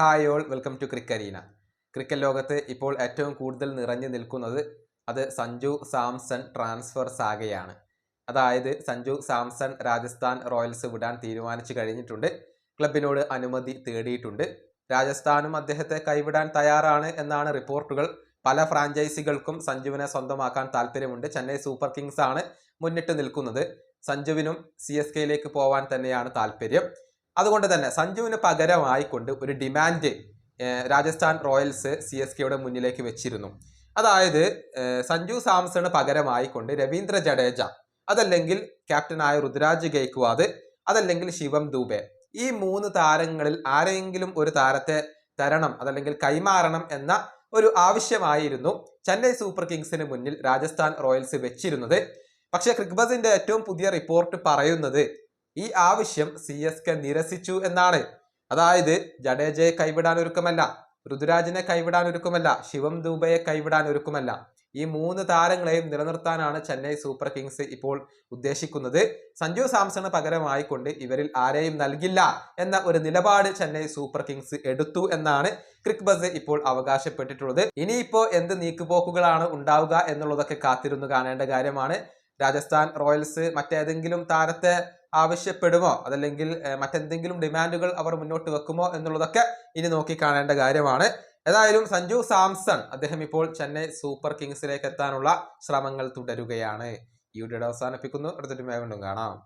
Hi all welcome to Crickarena cricket ലോകത്ത് ഇപ്പോൾ ഏറ്റവും കൂടുതൽ നിറഞ്ഞു നിൽക്കുന്നത് അത് സഞ്ജു സാംസൺ ട്രാൻസ്ഫർ സാഗയാണ്. അതായത് സഞ്ജു സാംസൺ രാജസ്ഥാൻ റോയൽസ് വിടാൻ തീരുമാനിച്ചു കഴിഞ്ഞിട്ടുണ്ട്. ക്ലബിനോട് അനുമതി തേടിയിട്ടുണ്ട്. രാജസ്ഥാനും അദ്ദേഹത്തെ കൈവിടാൻ തയ്യാറാണ് എന്നാണ് റിപ്പോർട്ടുകൾ. പല ഫ്രാഞ്ചൈസികൾക്കും സഞ്ജുവിനെ സ്വന്തമാക്കാൻ താല്പര്യമുണ്ട്. ചെന്നൈ സൂപ്പർ കിങ്സ് ആണ് മുന്നിട്ട് നിൽക്കുന്നത്. സഞ്ജുവിനും സി എസ് കെയിലേക്ക് പോവാൻ തന്നെയാണ് താല്പര്യം. അതുകൊണ്ട് തന്നെ സഞ്ജുവിന് പകരമായിക്കൊണ്ട് ഒരു demand Rajasthan Royals C S കെയുടെ മുന്നിലേക്ക് വെച്ചിരുന്നു. അതായത് സഞ്ജു സാംസണ് പകരമായിക്കൊണ്ട് രവീന്ദ്ര ജഡേജ അതല്ലെങ്കിൽ ക്യാപ്റ്റനായ ഋതുരാജ് ഗെയ്ക്വാദ് അതല്ലെങ്കിൽ ശിവം ദൂബെ. ഈ മൂന്ന് താരങ്ങളിൽ ആരെങ്കിലും ഒരു താരത്തെ തരണം അതല്ലെങ്കിൽ കൈമാറണം എന്ന ഒരു ആവശ്യമായിരുന്നു ചെന്നൈ സൂപ്പർ കിങ്സിന് മുന്നിൽ രാജസ്ഥാൻ റോയൽസ് വെച്ചിരുന്നത്. പക്ഷേ ക്രിക്ബസിന്റെ ഏറ്റവും പുതിയ റിപ്പോർട്ട് പറയുന്നത് ഈ ആവശ്യം സി എസ് കെ നിരസിച്ചു എന്നാണ്. അതായത് ജഡേജയെ കൈവിടാൻ ഒരുക്കമല്ല ഋതുരാജിനെ കൈവിടാൻ ഒരുക്കമല്ല ശിവം ദൂബയെ കൈവിടാൻ ഒരുക്കമല്ല. ഈ മൂന്ന് താരങ്ങളെയും നിലനിർത്താനാണ് ചെന്നൈ സൂപ്പർ കിങ്സ് ഇപ്പോൾ ഉദ്ദേശിക്കുന്നത്. സഞ്ജു സാംസണ് പകരമായിക്കൊണ്ട് ഇവരിൽ ആരെയും നൽകില്ല എന്ന ഒരു നിലപാട് ചെന്നൈ സൂപ്പർ കിങ്സ് എടുത്തു എന്നാണ് ക്രിക് ബസ് ഇപ്പോൾ അവകാശപ്പെട്ടിട്ടുള്ളത്. ഇനിയിപ്പോ എന്ത് നീക്കുപോക്കുകളാണ് ഉണ്ടാവുക എന്നുള്ളതൊക്കെ കാത്തിരുന്നു കാണേണ്ട കാര്യമാണ്. രാജസ്ഥാൻ റോയൽസ് മറ്റേതെങ്കിലും താരത്തെ ആവശ്യപ്പെടുമോ? അതല്ലെങ്കിൽ മറ്റെന്തെങ്കിലും ഡിമാൻഡുകൾ അവർ മുന്നോട്ട് വെക്കുമോ എന്നുള്ളതൊക്കെ ഇനി നോക്കി കാണേണ്ട കാര്യമാണ്. ഏതായാലും സഞ്ജു സാംസൺ അദ്ദേഹം ഇപ്പോൾ ചെന്നൈ സൂപ്പർ കിങ്സിലേക്ക് എത്താനുള്ള ശ്രമങ്ങൾ തുടരുകയാണ്. ഈ വീഡിയോ അവസാനിപ്പിക്കുന്നു. അടുത്തൊരു വീണ്ടും കാണാം.